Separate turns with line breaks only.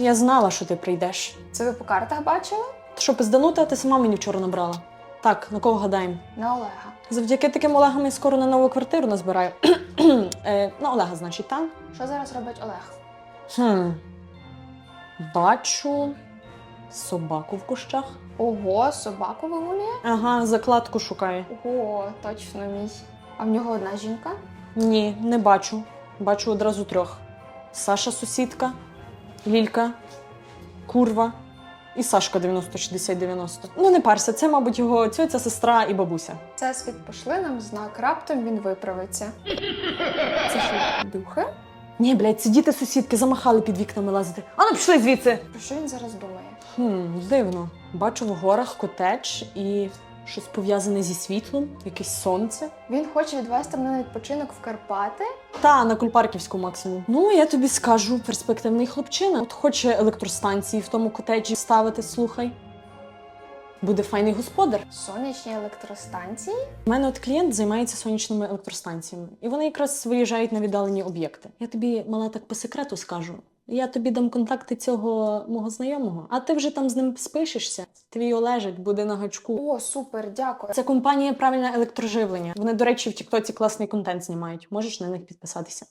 Я знала, що ти прийдеш.
Це ви по картах бачили?
Ти що, пизданута, ти сама мені вчора набрала. Так, на кого гадаємо?
На Олега.
Завдяки таким Олегам я скоро на нову квартиру назбираю. е, на Олега, значить, так?
Що зараз робить Олег?
Хм. Бачу собаку в кущах.
Ого, собаку вигулює?
Ага, закладку шукає.
Ого, точно мій. А в нього одна жінка?
Ні, не бачу. Бачу одразу трьох: Саша сусідка, Лілька, Курва і Сашка 90-60-90. Ну, не парся, це, мабуть, його цьоця, сестра і бабуся.
Це світ пошли нам знак, раптом він виправиться. Це що, духи?
Ні, блядь, ці діти сусідки замахали під вікнами лазити. А ну пішли звідси.
Про що він зараз думає?
Хм, дивно. Бачу в горах котедж і щось пов'язане зі світлом, якесь сонце.
Він хоче відвести мене на відпочинок в Карпати.
Та на Кульпарківську максимум. Ну я тобі скажу, перспективний хлопчина. От хоче електростанції в тому котеджі ставити, слухай. Буде файний господар.
Сонячні електростанції.
У мене от клієнт займається сонячними електростанціями, і вони якраз виїжджають на віддалені об'єкти. Я тобі мала так по секрету скажу. Я тобі дам контакти цього мого знайомого, а ти вже там з ним спишешся. Твій Олежик буде на гачку.
О, супер, дякую.
Це компанія правильне електроживлення. Вони, до речі, в Тіктоці класний контент знімають. Можеш на них підписатися.